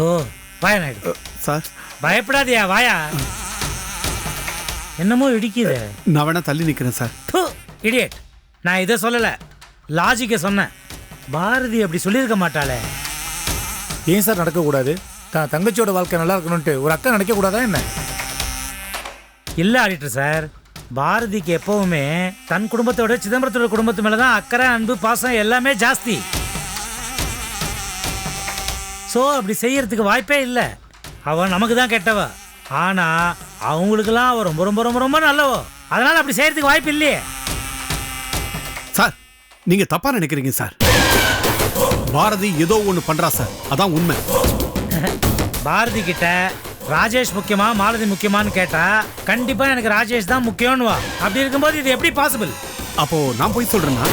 ஐயோ வாயா நாயுடு சார். பயப்படாதயா வாயா. என்னமோ இடிக்குது. நான் வேணா தள்ளி நிக்கிறேன் சார். இடியட் நான் இதை சொல்லலை. லாஜிக்கை சொன்னேன். பாரதி அப்படி சொல்லியிருக்க மாட்டாளே. ஏன் சார் நடக்கக்கூடாது? தான் தங்கச்சியோட வாழ்க்கை நல்லா இருக்கணும்ட்டு ஒரு அக்கா நினைக்கக்கூடாதா என்ன? இல்லை ஆடிட்டர் சார். பாரதிக்கு எப்பவுமே தன் குடும்பத்தோட சிதம்பரத்தோட குடும்பத்து மேலே தான் அக்கறை அன்பு பாசம் எல்லாமே ஜாஸ்தி. ஸோ அப்படி செய்யறதுக்கு வாய்ப்பே இல்லை. அவ நமக்கு தான் கெட்டவ. ஆனா அவங்களுக்கெல்லாம் அவ ரொம்ப ரொம்ப ரொம்ப ரொம்ப நல்லவோ. அதனால அப்படி செய்யறதுக்கு வாய்ப்பு இல்லையே. சார் நீங்க தப்பா நினைக்கிறீங்க சார். பாரதி ஏதோ ஒண்ணு பண்றா சார். அதான் உண்மை. பாரதி கிட்ட ராஜேஷ் முக்கியமா மாலதி முக்கியமான்னு கேட்டா கண்டிப்பா எனக்கு ராஜேஷ் தான் முக்கியம்னு வா அப்படி இருக்கும்போது இது எப்படி பாசிபிள் அப்போ நான் போய் சொல்றேன்னா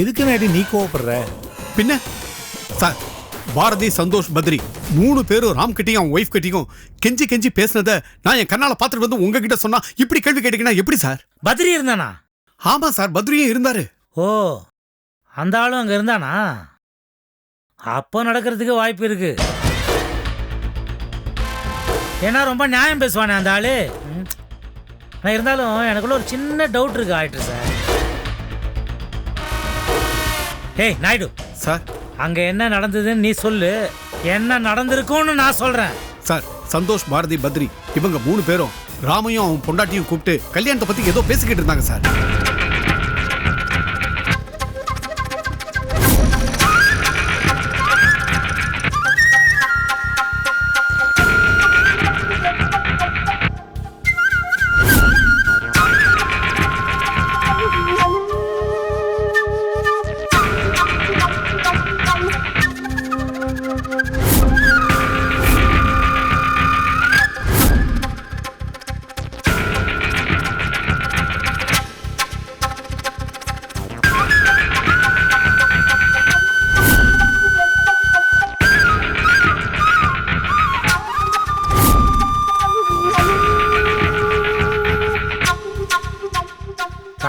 எதுக்கு நாயுடு நீ கோவப்படுற? பின்ன? சார் பாரதி சந்தோஷ் பத்ரி. மூணு பேரும் ராம் கிட்டையும் அவன் ஒய்ஃப் கிட்டையும் கெஞ்சி கெஞ்சி பேசினத நான் என் கண்ணால பார்த்துட்டு வந்து உங்ககிட்ட சொன்னா இப்படி கேள்வி கேட்டீங்கன்னா எப்படி சார்? பத்ரி இருந்தானா? ஆமா சார் பத்ரியும் இருந்தாரு. ஓ அந்த ஆளும் அங்க இருந்தானா? அப்போ நடக்கிறதுக்கு வாய்ப்பு இருக்கு. ஏன்னா ரொம்ப நியாயம் பேசுவானே அந்த ஆளு. நான் இருந்தாலும் எனக்குள்ள ஒரு சின்ன டவுட் இருக்கு ஆயிட்டு சார். ஏய் நாயுடு. சார். அங்கே என்ன நடந்ததுன்னு நீ சொல்லு. என்ன நடந்திருக்கும்னு நான் சொல்கிறேன் சார் சந்தோஷ் பாரதி பத்ரி இவங்க மூணு பேரும் ராமையும் அவன் பொண்டாட்டியும் கூப்பிட்டு கல்யாணத்தை பற்றி ஏதோ பேசிக்கிட்டு இருந்தாங்க சார்.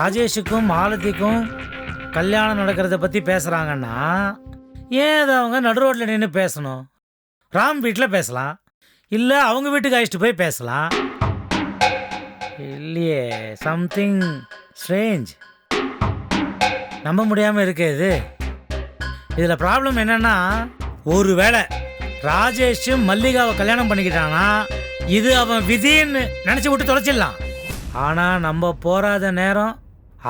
ராஜேஷுக்கும் மாலதிக்கும் கல்யாணம் நடக்கிறத பற்றி பேசுகிறாங்கன்னா ஏன் அதை அவங்க நடு ரோட்டில் நின்று பேசணும்? ராம் வீட்டில் பேசலாம். இல்லை அவங்க வீட்டுக்கு அழைச்சிட்டு போய் பேசலாம். இல்லையே சம்திங் ஸ்ட்ரேஞ்ச் நம்ப முடியாமல் இருக்கு இது. இதில் ப்ராப்ளம் என்னென்னா ஒரு வேளை ராஜேஷும் மல்லிகாவை கல்யாணம் பண்ணிக்கிட்டானா இது அவன் விதின்னு நினச்சி விட்டு தொலைச்சிடலாம். ஆனால் நம்ம போராத நேரம்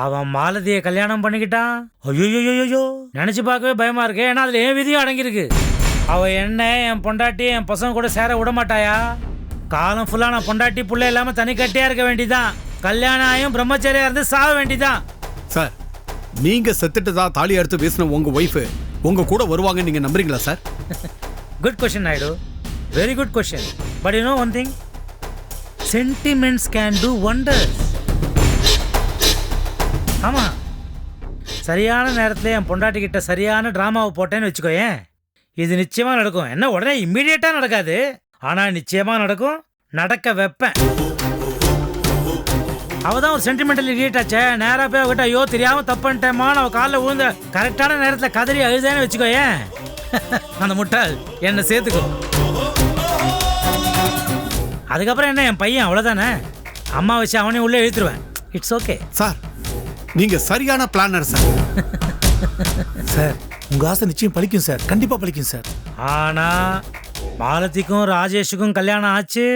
அவன் மாலதியை கல்யாணம் பண்ணிக்கிட்டான். ஐயோ நினச்சி பார்க்கவே பயமா இருக்கு. ஏன்னா அதில் என் விதியும் அடங்கியிருக்கு. அவ என்ன என் பொண்டாட்டி என் பசங்க கூட சேர விட மாட்டாயா? காலம் ஃபுல்லாக நான் பொண்டாட்டி புள்ள இல்லாமல் தனி கட்டியாக இருக்க வேண்டியதான் கல்யாணம் ஆயும் பிரம்மச்சரியா இருந்து சாக வேண்டியதான் சார் நீங்க செத்துட்டு தான் தாலி அறுத்து பேசின உங்க ஒய்ஃப் உங்க கூட வருவாங்க நீங்க நம்புறீங்களா sir? Good question Naidu very good question but you know one thing sentiments can do wonders ஆமாம் சரியான நேரத்தில் என் பொண்டாட்டி கிட்ட சரியான ட்ராமாவை போட்டேன்னு வச்சுக்கோயேன் இது நிச்சயமாக நடக்கும். என்ன உடனே இம்மீடியட்டாக நடக்காது? ஆனால் நிச்சயமாக நடக்கும். நடக்க வைப்பேன். அவள் தான் ஒரு சென்டிமெண்டல் இடியட் ஆச்சே. நேராக போய் அவகிட்ட ஐயோ தெரியாமல் தப்பு பண்ணிட்டேமான்னு அவள் காலில் விழுந்த கரெக்டான நேரத்தில் கதறி அழுதேன்னு வச்சுக்கோயேன் அந்த முட்டாள் என்னை சேர்த்துக்கோ. அதுக்கப்புறம் என்ன என் பையன் அவ்வளோதானே அம்மா வச்சு அவனையும் உள்ளே இழுத்துருவேன். இட்ஸ் ஓகே சார் நீங்க சரியான பிளானர் சார் சார் உங்க ஆசை நிச்சயம் பலிக்கும் சார் கண்டிப்பா பலிக்கும் சார் ஆனா மாலதிக்கும் ராஜேஷுக்கும் கல்யாணம் ஆச்சு.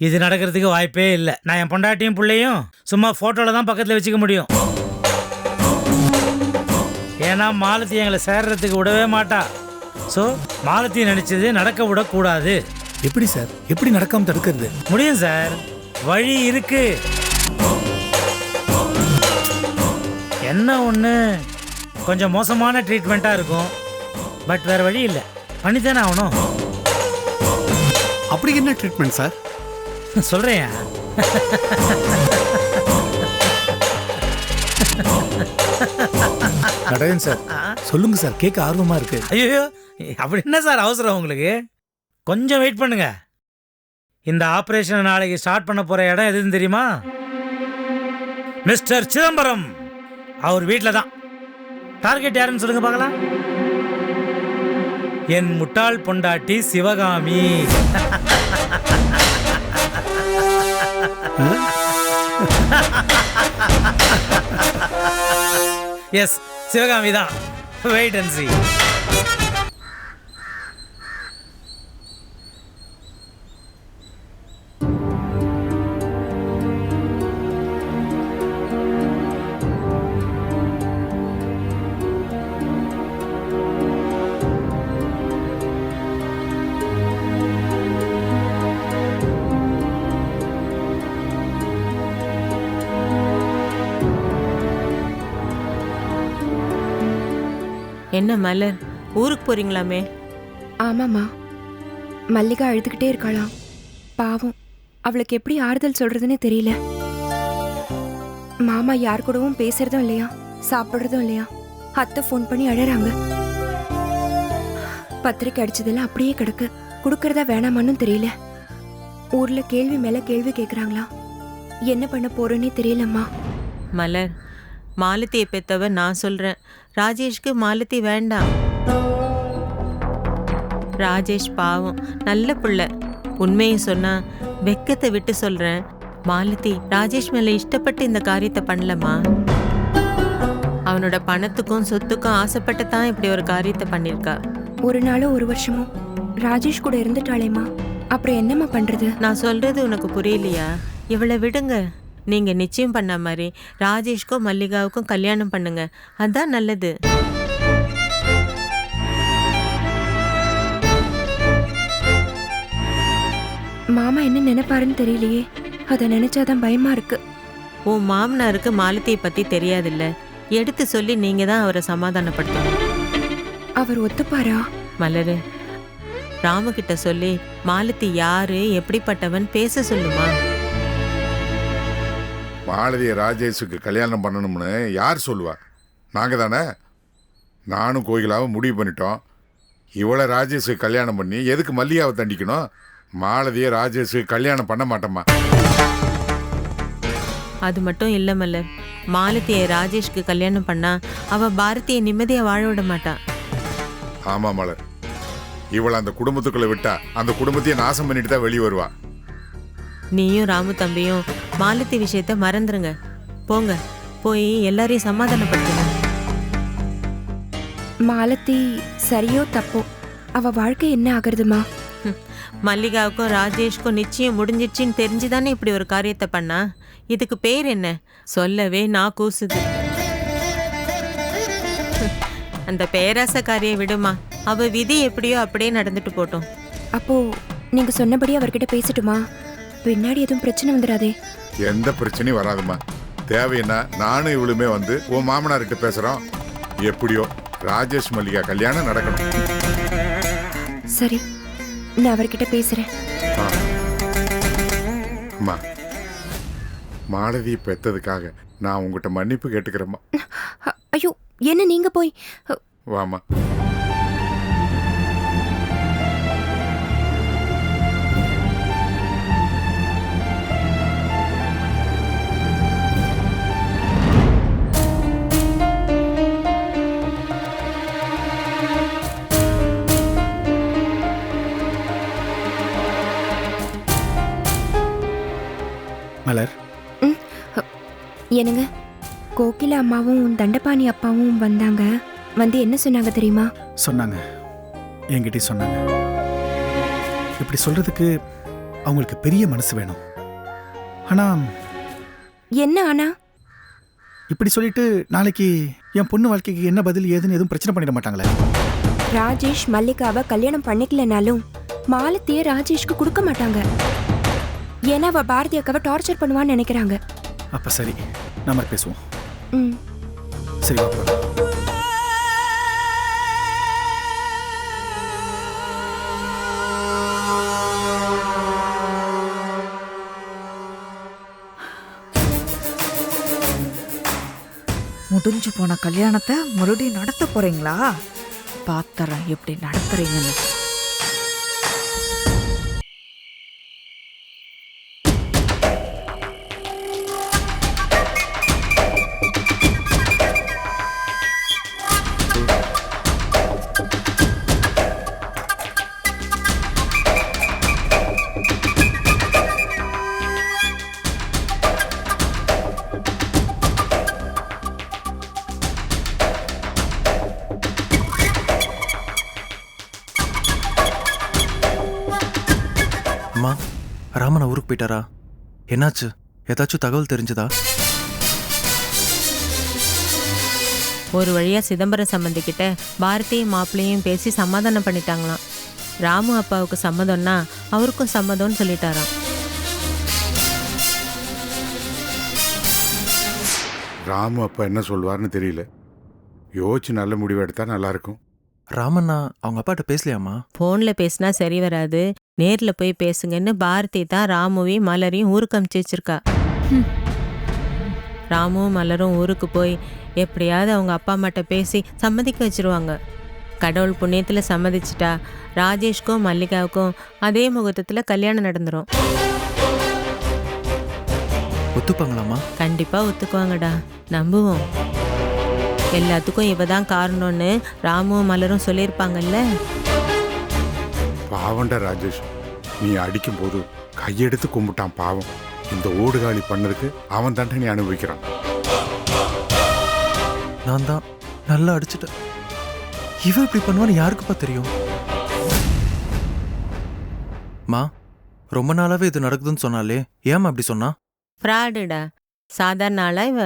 இது நடக்கிறதுக்கு வாய்ப்பே இல்லை. நான் என் பொண்டாட்டியும் பிள்ளையும் சும்மா ஃபோட்டோவில் தான் பக்கத்தில் வச்சுக்க முடியும். ஏன்னா மாலதி எங்களை சேர்றதுக்கு விடவே மாட்டா. ஸோ மாலதி நினைச்சது நடக்க விடக்கூடாது. எப்படி சார் எப்படி நடக்காம தடுக்கிறது? முடியும் சார் வழி இருக்கு. என்ன ஒன்று கொஞ்சம் மோசமான ட்ரீட்மெண்ட்டாக இருக்கும். பட் வேற வழி இல்லை. பண்ணித்தானே ஆகணும். அப்படி என்ன ட்ரீட்மெண்ட் சார் சொல்கிறேன் நடயன் சார் சொல்லுங்க சார் கேட்க ஆர்வமா இருக்கு. ஐயோ அப்படி என்ன சார் அவசரம் உங்களுக்கு? கொஞ்சம் வெயிட் பண்ணுங்க. இந்த ஆபரேஷனை நாளைக்கு ஸ்டார்ட் பண்ண போற இடம் எதுன்னு தெரியுமா? மிஸ்டர் சிதம்பரம் அவர் வீட்டில் தான் டார்கெட் யாருன்னு சொல்லுங்க பார்க்கலாம். என் முட்டாள் பொண்டாட்டி சிவகாமி. எஸ் சிவகாமி தான் வெயிட் அண்ட் சி என்ன மலர்? ஊருக்கு போறீங்களாமே? ஆமாம்மா. மல்லிகா அழுதுகிட்டே இருக்காளாம். பாவம். அவளுக்கு எப்படி ஆறுதல் சொல்றதுன்னு தெரியல. மாமா யார் கூடவும் பேசுறதும் இல்லையா? சாப்பிடுறதும் இல்லையா? அத்தை ஃபோன் பண்ணி அழறாங்க. பத்திரிக்கை அடிச்சதெல்லாம் அப்படியே கிடக்கு. கொடுக்கறதா வேணாமான்னு தெரியல. ஊர்ல கேள்வி மேல கேள்வி கேக்குறாங்களா என்ன பண்ண போறேன்னே தெரியலம்மா. மலர் மாலத்தியை பெத்தவ நான் சொல்றேன். ராஜேஷ்க்கு மாலத்தி வேண்டாம். ராஜேஷ் பாவம் நல்ல பிள்ளை. உண்மையை சொன்னா வெக்கத்தை விட்டு சொல்றேன். மாலதி ராஜேஷ் மேல இஷ்டப்பட்டு இந்த காரியத்தை பண்ணலமா அவனோட பணத்துக்கும் சொத்துக்கும் ஆசைப்பட்டு தான் இப்படி ஒரு காரியத்தை பண்ணியிருக்கா. ஒரு நாளும் ஒரு வருஷமும் ராஜேஷ் கூட இருந்துட்டாளேம்மா. அப்புறம் என்னம்மா பண்றது? நான் சொல்றது உனக்கு புரியலையா? இவளை விடுங்க. நீங்க நிச்சயம் பண்ண மாதிரி ராஜேஷ்க்கும் மல்லிகாவுக்கும் கல்யாணம் பண்ணுங்க. அதான் நல்லது. மாமா என்ன நினைப்பாருன்னு தெரியலையே. அதை நினைச்சாதான் பயமா இருக்கு. உன் மாமனாருக்கு மாலத்தியை பத்தி தெரியாதுல்ல. எடுத்து சொல்லி நீங்க தான் அவரை சமாதானப்படுத்தணும். அவர் ஒத்துப்பாரா? மலரு ராமகிட்ட சொல்லி மாலத்தி யாரு எப்படிப்பட்டவன் பேச சொல்லுமா? மாலதியை ராஜேஷுக்கு கல்யாணம் பண்ணணும்னு யார் சொல்லுவா? நாங்கள் தானே? நானும் கோகிலாவும் முடிவு பண்ணிட்டோம். இவளை ராஜேஷுக்கு கல்யாணம் பண்ணி எதுக்கு மல்லிகாவை தண்டிக்கணும்? மாலதியை ராஜேஷுக்கு கல்யாணம் பண்ண மாட்டோமா? அது மட்டும் இல்ல மலர் மாலத்தியை ராஜேஷ்க்கு கல்யாணம் பண்ணா அவ பாரதியை நிம்மதியா வாழ விட மாட்டா. ஆமாம் மலர். இவளை அந்த குடும்பத்துக்குள்ளே விட்டா அந்த குடும்பத்தையே நாசம் பண்ணிட்டு தான் வெளியே வருவா. நீயும் ராமு தம்பியும் மாலத்தி விஷயத்த மறந்துருங்க. போங்க போய் எல்லாரையும் சமாதானப்படுத்துங்க மாலத்தி சரியோ தப்போ? அவ வாழ்க்கை என்ன ஆகுறதுமா? மல்லிகாவுக்கும் ராஜேஷ்க்கும் நிச்சயம் முடிஞ்சிடுச்சின்னு தெரிஞ்சுதானே இப்படி ஒரு காரியத்தை பண்ணா? இதுக்கு பேர் என்ன? சொல்லவே நான் கூசுது. அந்த பேராசக்காரியை விடுமா. அவ விதி எப்படியோ அப்படியே நடந்துட்டு போட்டோம். அப்போ நீங்க சொன்னபடி அவர்கிட்ட பேசட்டுமா? பின்னாடி எதுவும் பிரச்சனை வந்துடாதே. எந்த பிரச்சனையும் வராதும்மா. தேவைன்னா நானும் இவளுமே வந்து உன் மாமனார்கிட்ட பேசுகிறோம் எப்படியோ ராஜேஷ் மல்லிகா கல்யாணம் நடக்கணும். சரி நான் அவர்கிட்ட பேசுறேன். அம்மா மாலதியை பெத்ததுக்காக நான் உங்ககிட்ட மன்னிப்பு கேட்டுக்கிறேம்மா. ஐயோ என்ன நீங்க போய்? அ, மலர். என்னங்க? கோகிலா அம்மாவும் தண்டபாணி அப்பாவும் வந்தாங்க. வந்து என்ன சொன்னாங்க தெரியுமா? சொன்னாங்க. என்கிட்டயும் சொன்னாங்க. இப்படி சொல்றதுக்கு அவங்களுக்கு பெரிய மனசு வேணும். ஆனா என்ன ஆனா இப்படி சொல்லிட்டு நாளைக்கு என் பொண்ணு வாழ்க்கைக்கு என்ன பதில் ஏதுன்னு எதுவும் பிரச்சனை பண்ணிட மாட்டாங்களே? ராஜேஷ் மல்லிகாவை கல்யாணம் பண்ணிக்கலனாலும் மாலத்திய ராஜேஷ்க்கு கொடுக்க மாட்டாங்க. ஏன்னா அவ பாரதி அக்காவை டார்ச்சர் பண்ணுவான்னு நினைக்கிறாங்க. அப்ப சரி நம்ம பேசுவோம். ம். சரி. முடிஞ்சு போன கல்யாணத்தை மறுபடியும் நடத்த போறீங்களா? பாத்தறேன் எப்படி நடத்துறீங்கன்னு. ஊருக்கு போயிட்டாரா? என்னாச்சு? ஏதாச்சும் தகவல் தெரிஞ்சதா? ஒரு வழியா சிதம்பரம் சம்மந்திக்கிட்ட பாரதியும் மாப்பிள்ளையும் பேசி சமாதானம் பண்ணிட்டாங்களாம். ராமு அப்பாவுக்கு சம்மதம்னா அவருக்கும் சம்மதம்னு சொல்லிட்டாராம். ராமு அப்பா என்ன சொல்லுவார்னு தெரியல. யோசிச்சு நல்ல முடிவு எடுத்தா நல்லா இருக்கும். ராமண்ணா அவங்க அப்பாட்ட பேசலையாம்மா? ஃபோன்ல பேசினா சரி வராது. நேர்ல போய் பேசுங்கன்னு பாரதி தான் ராமுவையும் மலரையும் ஊருக்கு அமுச்சு வச்சிருக்கா. ராமுவும் மலரும் ஊருக்கு போய் எப்படியாவது அவங்க அப்பா அம்மாட்ட பேசி சம்மதிக்க வச்சிருவாங்க. கடவுள் புண்ணியத்துல சம்மதிச்சிட்டா ராஜேஷ்க்கும் மல்லிகாவுக்கும் அதே முகூர்த்தத்துல கல்யாணம் நடந்துரும். ஒத்துப்பாங்களாம்மா? கண்டிப்பா ஒத்துக்குவாங்கடா. நம்புவோம். எல்லாத்துக்கும் இவ தான் காரணம்னு ராமுவும் மலரும் சொல்லியிருப்பாங்கல்ல? பாவம்டா ராஜேஷ். நீ அடிக்கும் போது கையெடுத்து கும்பிட்டான் பாவம். இந்த ஓடுகாலி பண்ணதுக்கு அவன் தண்டனை அனுபவிக்கிறான். நான் தான் நல்லா அடிச்சிட்டேன். இவன் இப்படி பண்ணுவான்னு யாருக்குப்பா தெரியும்? மா ரொம்ப நாளாவே இது நடக்குதுன்னு சொன்னாலே ஏம்மா அப்படி சொன்னா? ஃப்ராடுடா. சாதாரண ஆளா இவ?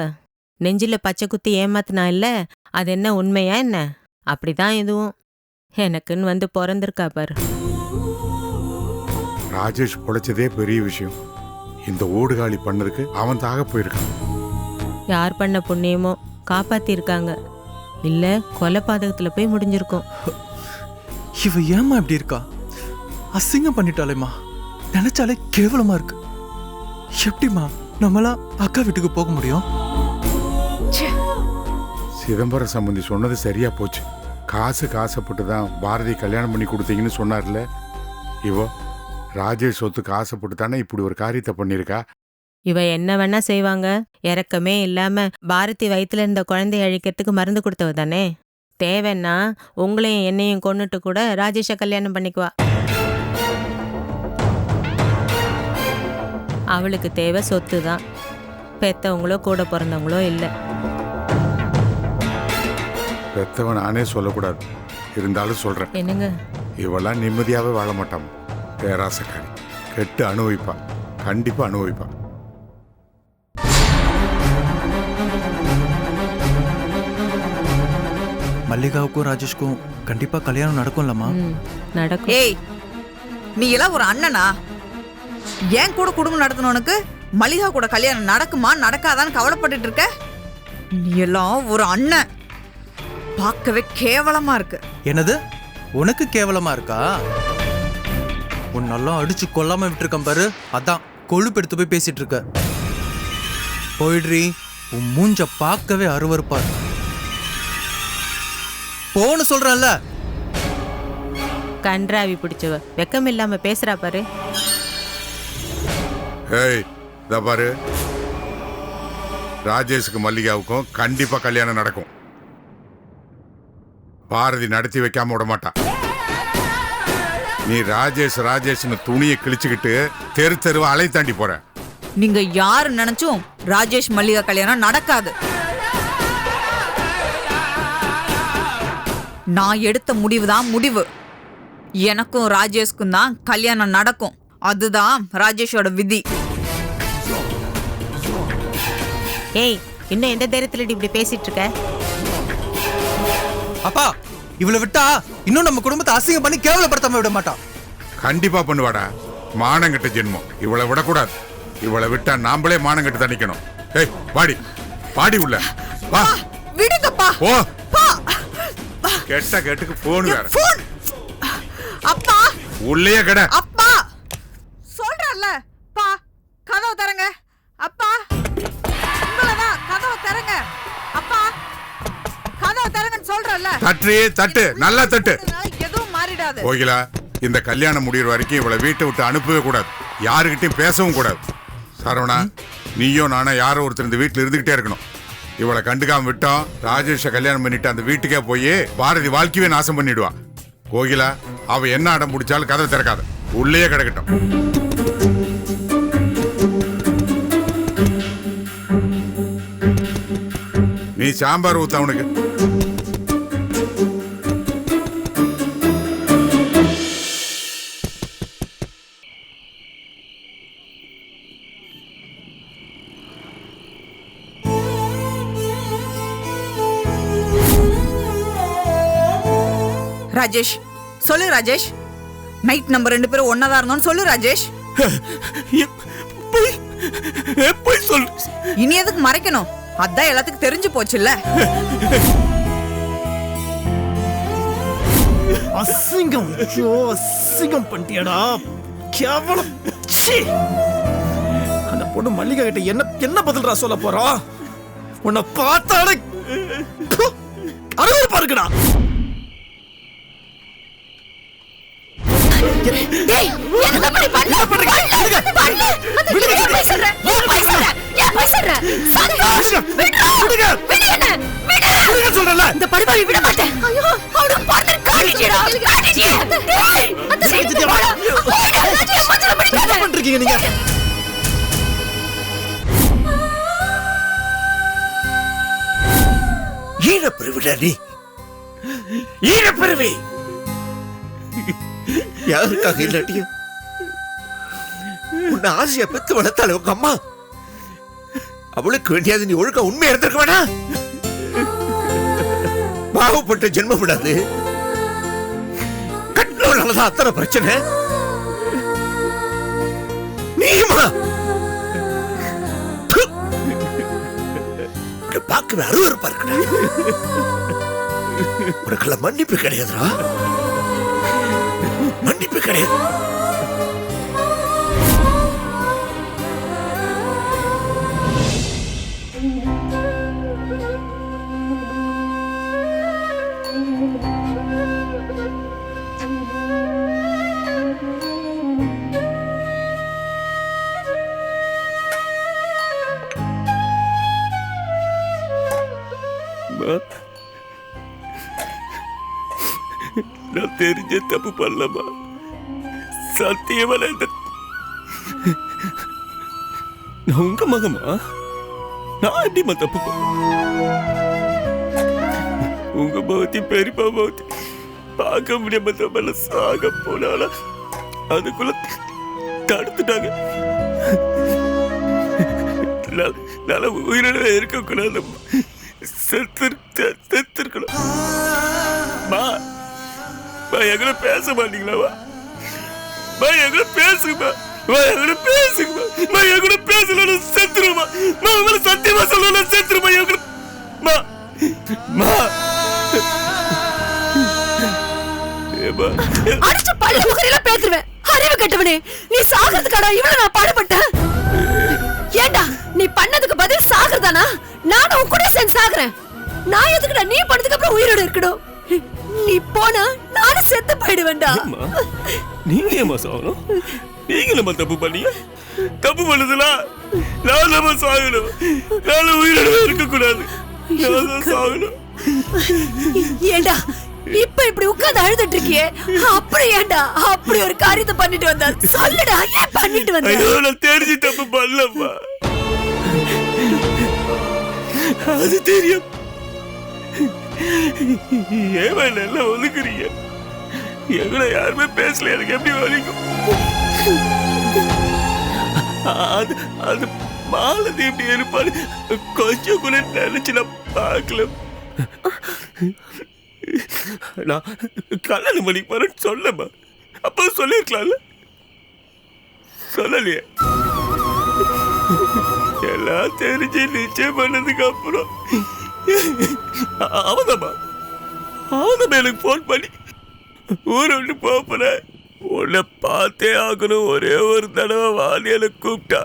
நெஞ்சில பச்சை குத்தி ஏமாத்தினா இல்ல? அது என்ன உண்மையா என்ன? அப்படிதான் இதுவும் எனக்குன்னு வந்து பிறந்திருக்கா பாரு. ராஜேஷ் பொழைச்சதே பெரிய விஷயம். இந்த ஓடுகாலி பண்ணதுக்கு அவன் தாக போயிருக்கான். யார் பண்ண புண்ணியமோ காப்பாத்திருக்காங்க. இல்ல கொலை பாதகத்துல போய் முடிஞ்சிருக்கும். இவ ஏம்மா இப்படி இருக்கா? அசிங்கம் பண்ணிட்டாளேம்மா. நினைச்சாலே கேவலமா இருக்கு. எப்படிம்மா நம்மளாம் அக்கா வீட்டுக்கு போக முடியும்? சிதம்பரம் சம்பந்தி சொன்னது சரியா போச்சு. காசுக்கு ஆசைப்பட்டு தான் பாரதி கல்யாணம் பண்ணி கொடுத்தீங்கன்னு சொன்னார்ல. இவோ ராஜேஷ் சொத்துக்கு ஆசைப்பட்டு தானே இப்படி ஒரு காரியத்தை பண்ணியிருக்கா? இவ என்ன வேணா செய்வாங்க. இறக்கமே இல்லாம பாரதி வயித்துல இருந்த குழந்தைய அழிக்கிறதுக்கு மருந்து கொடுத்தவ தானே. தேவைன்னா உங்களையும் என்னையும் கொன்னுட்டு கூட ராஜேஷை கல்யாணம் பண்ணிக்குவா. அவளுக்கு தேவை சொத்து தான் பெத்தவங்களோ கூட பிறந்தவங்களோ இல்லை. பெத்தவன் நானே சொல்லக்கூடாது. இருந்தாலும் சொல்றேன். என்னங்க? இவெல்லாம் நிம்மதியாவே வாழ மாட்டான். பேராசக்காரி. கெட்டு அனுபவிப்பா. கண்டிப்பா அனுபவிப்பா. மல்லிகாவுக்கும் ராஜேஷ்க்கும் கண்டிப்பா கல்யாணம் நடக்கும்லம்மா. நடக்கும். ஏய் நீ எல்லாம் ஒரு அண்ணனா? ஏன் கூட குடும்பம் நடத்தணும்னுக்கு மல்லிகா கூட கல்யாணம் நடக்குமா நடக்காதான்னு கவலைப்பட்டுட்டு இருக்க நீ எல்லாம் ஒரு அண்ணன். பார்க்கவே கேவலமா இருக்கு. என்னது? உனக்கு கேவலமா இருக்கா? உன்னெல்லாம் அடிச்சு கொல்லாம விட்டுருக்கேன் பாரு. அதான் கொழுப்பு எடுத்து போய் பேசிட்டு இருக்க. போயிடுறி உன் மூஞ்ச பார்க்கவே அருவருப்பா இருக்கு. போன்னு சொல்றேன்ல கன்றாவி பிடிச்சவ வெக்கம் இல்லாம பேசுறா பாரு. ஏய் இதோ பாரு. ராஜேஷுக்கு மல்லிகாவுக்கும் கண்டிப்பா கல்யாணம் நடக்கும். பாரதி நடத்தி வைக்காம விட மாட்டா நீ ராஜேஷ் ராஜேஷ்னு துணியை கிழிச்சுக்கிட்டு தெரு தெருவா அலை தாண்டி போற. நீங்க யாரு நினைச்சும் ராஜேஷ் மல்லிகா கல்யாணம் நடக்காது. நான் எடுத்த முடிவு தான் முடிவு. எனக்கும் ராஜேஷ்க்கும் தான் கல்யாணம் நடக்கும். அதுதான் ராஜேஷோட விதி. ஏய் இன்னும் எந்த தைரியத்துல இப்படி பேசிட்டு இருக்க? அப்பா இவளை விட்டா இன்னும் நம்ம குடும்பத்தை அசிங்கம் பண்ணி கேவலப்படுத்தாம விட மாட்டான். கண்டிப்பா பண்ணுவாடா. மானங்கட்ட ஜென்மம். இவளை விடக்கூடாது. இவளை விட்டா நாம்பளே மானங்கட்டு தணிக்கணும். ஏய் பாடி பாடி உள்ள. வா. விடுங்கப்பா. ஓ பா. கெட்ட கெட்டுக்கு போன் வேற. போன் அப்பா. உள்ளேயே கடை. சொல்றல்ல தட்டு. நல்லா தட்டு. எதுவும் மாறிடாது. கோகிலா இந்த கல்யாணம் முடியிற வரைக்கும் இவளை வீட்டை விட்டு அனுப்பவே கூடாது. யாருக்கிட்டையும் பேசவும் கூடாது. சரவணா நீயும் நானும் யாரோ ஒருத்தர் இந்த வீட்டில் இருந்துகிட்டே இருக்கணும். இவளை கண்டுக்காம விட்டோம் ராஜேஷை கல்யாணம் பண்ணிட்டு அந்த வீட்டுக்கே போய் பாரதி வாழ்க்கையே நாசம் பண்ணிடுவா. கோகிலா அவ என்ன அடம் பிடிச்சாலும் கதவை திறக்காத. உள்ளேயே கிடக்கட்டும். நீ சாம்பார் ஊத்த அவனுக்கு. ராஜேஷ். சொல்லு ராஜேஷ். நைட் நம்ம ரெண்டு பேரும் ஒன்னதா இருந்தோம்னு சொல்லு ராஜேஷ். போய் சொல் இனி எதுக்கு மறைக்கணும்? அதான் எல்லாத்துக்கும் தெரிஞ்சு போச்சுல்ல. அசிங்கம் ஐயோ அசிங்கம் பண்ணிட்டியாடா. கேவலம். ச்சீ! அந்த பொண்ணு மல்லிகா கிட்ட என்ன என்ன பதில்டா சொல்ல போறோம் உன்னை பார்த்தாலே ப்பு! அருவருப்பா இருக்குடா. ஏய் எனக்கு அப்படி பண்ணல பண்ணல பண்ணல ஏன் போய் சொல்ற ஏன் போய் சொல்ற ஏன் போய் சொல்ற சந்தோஷ் விடுடா. விடுங்க. விடு என்ன? விடு விடுங்க சொல்றேன்ல. இந்த படுபாவி விட மாட்டேன். ஐயோ. அவனுக்கு பார்த்து காட்டிட்டியடா காட்டிட்டியே டேய் அந்த என்ன பண்றீங்க நீங்க? ஈழப்பெருவிடா நீ ஈழப்பெருவி. யாருக்காக இல்லாட்டியும் உன்னை ஆசையா பெத்து வளர்த்தாலே உங்க அம்மா. அவளுக்கு வேண்டியது நீ ஒழுக்க உண்மையா இருந்திருக்க வேணா. பாவப்பட்ட ஜென்மம் விடாது. கட்டினவளாலதான் அத்தனை பிரச்சனை. நீயுமா? பார்க்கிற அருவருப்பா இருக்கடா. உனக்கெல்லாம் மன்னிப்பு கிடையாதுடா மன்னிப்பு கிடையாது நான் தெரிஞ்ச தப்பு பண்ணலமா சத்தியமா நான் இந்த- நான் உங்க மகமா நான் எப்படிமா தப்பு உங்க பௌத்தி பெரியப்பா பௌத்தி பார்க்க முடியாம நம்மள சாக போனால அதுக்குள்ள தடுத்துட்டாங்க. நல்ல நான் இருக்கக்கூடாது செத்து செத்து இருக்கணும். எங்களை பேச மாட்டீங்களாவா மா எங்களை பேசுங்கம்மா. மா எங்களை பேசுங்கம்மா. மா எங்களை பேசல செத்துருமா மா உங்களை சத்தியமா சொல்லல செத்துருமா எங்களை மா மா. அடிச்சு பல்ல முகரையில பேத்துருவேன். அறிவு கெட்டவனே நீ சாகிறதுக்காடா இவ்வளவு நான் பாடுபட்டேன்? ஏண்டா நீ பண்ணதுக்கு பதில் சாகிறதானா? நானும் உன் கூட சேர்ந்து சாகுறேன். நான் எதுக்குடா நீ பண்ணதுக்கு அப்புறம் உயிரோட இருக்கணும்? நீ போனா நானும் செத்து போயிடுவேன்டா. நீங்க ஏமா சாகணும்? நீங்களும் தப்பு பண்ணீங்க? தப்பு பண்ணுதுல நான் நம்ம சாகணும்? நான் உயிரோட இருக்க கூடாது நான் சாகணும்? ஏண்டா இப்ப இப்படி உட்கார்ந்து அழுதுட்டு இருக்கியே? அப்புறம் ஏண்டா? அப்படி ஒரு காரியத்தை பண்ணிட்டு வந்தா சொல்லுடா ஏன் பண்ணிட்டு வந்த ஐயோ நான் தெரிஞ்சு தப்பு பண்ணலம்மா. அது தெரியும். ஏன் வேலை எல்லாம் ஒதுக்குறீங்க? எங்களை யாருமே பேசல. எனக்கு எப்படி வலிக்கும் அது அது மாலதி எப்படி இருப்பாரு கொஞ்சம் கூட நினைச்சு நான் பார்க்கல. நான் கல்யாணம் பண்ணி போறேன்னு சொல்லமா அப்போ சொல்லியிருக்கலாம்ல. சொல்லலையே. எல்லாம் தெரிஞ்சு நிச்சயம் பண்ணதுக்கு அப்புறம் அவதமா அவதமா எனக்கு ஃபோன் பண்ணி ஊரை விட்டு போக உன்னை பார்த்தே ஆகணும். ஒரே ஒரு தடவை வாலியலை கூப்பிட்டா.